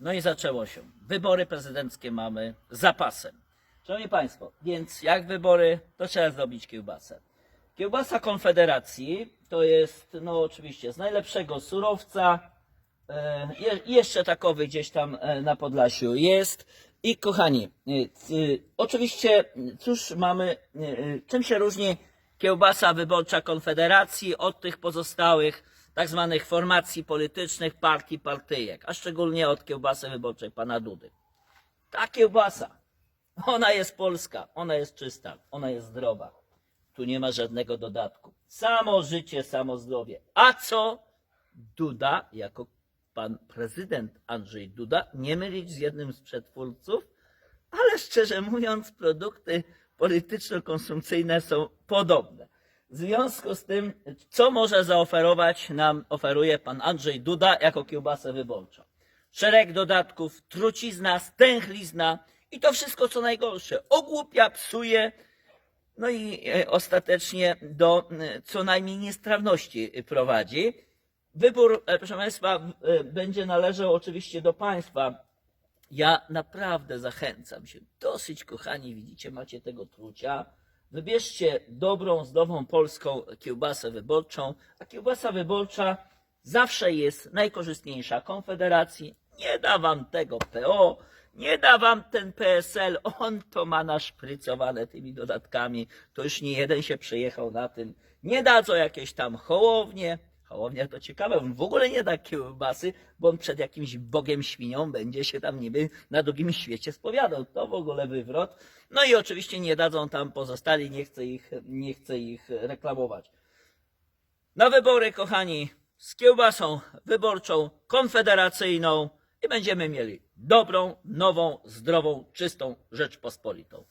No i zaczęło się. Wybory prezydenckie mamy za pasem. Szanowni Państwo, więc jak wybory, to trzeba zrobić kiełbasę. Kiełbasa Konfederacji to jest, no oczywiście, z najlepszego surowca. E, je, jeszcze takowy gdzieś tam e, na Podlasiu jest. I kochani, e, oczywiście, cóż mamy, czym się różni kiełbasa wyborcza Konfederacji od tych pozostałych tak zwanych formacji politycznych, partii, partyjek, a szczególnie od kiełbasy wyborczej pana Dudy. Ta kiełbasa, ona jest polska, ona jest czysta, ona jest zdrowa. Tu nie ma żadnego dodatku. Samo życie, samo zdrowie. A co Duda, jako pan prezydent Andrzej Duda, nie mylić z jednym z przetwórców, ale szczerze mówiąc, produkty polityczno-konsumpcyjne są podobne. W związku z tym, co może zaoferować nam, oferuje pan Andrzej Duda jako kiełbasę wyborczą? Szereg dodatków, trucizna, stęchlizna i to wszystko, co najgorsze, ogłupia, psuje, no i e, ostatecznie do e, co najmniej niestrawności prowadzi. Wybór, e, proszę Państwa, będzie należał oczywiście do Państwa. Ja naprawdę zachęcam się. Dosyć, kochani, widzicie, macie tego trucia. Wybierzcie dobrą, zdrową polską kiełbasę wyborczą, a kiełbasa wyborcza zawsze jest najkorzystniejsza Konfederacji. Nie da wam tego PO, nie da wam ten PSL, on to ma naszprycowane tymi dodatkami. To już nie jeden się przejechał na tym. Nie dadzą jakieś tam hołownie. Hołownia to ciekawe, on w ogóle nie da kiełbasy, bo on przed jakimś bogiem świnią będzie się tam niby na drugim świecie spowiadał. To w ogóle wywrot. No i oczywiście nie dadzą tam pozostali, nie chcę ich, nie chcę ich reklamować. Na wybory, kochani, z kiełbasą wyborczą, konfederacyjną i będziemy mieli dobrą, nową, zdrową, czystą Rzeczpospolitą.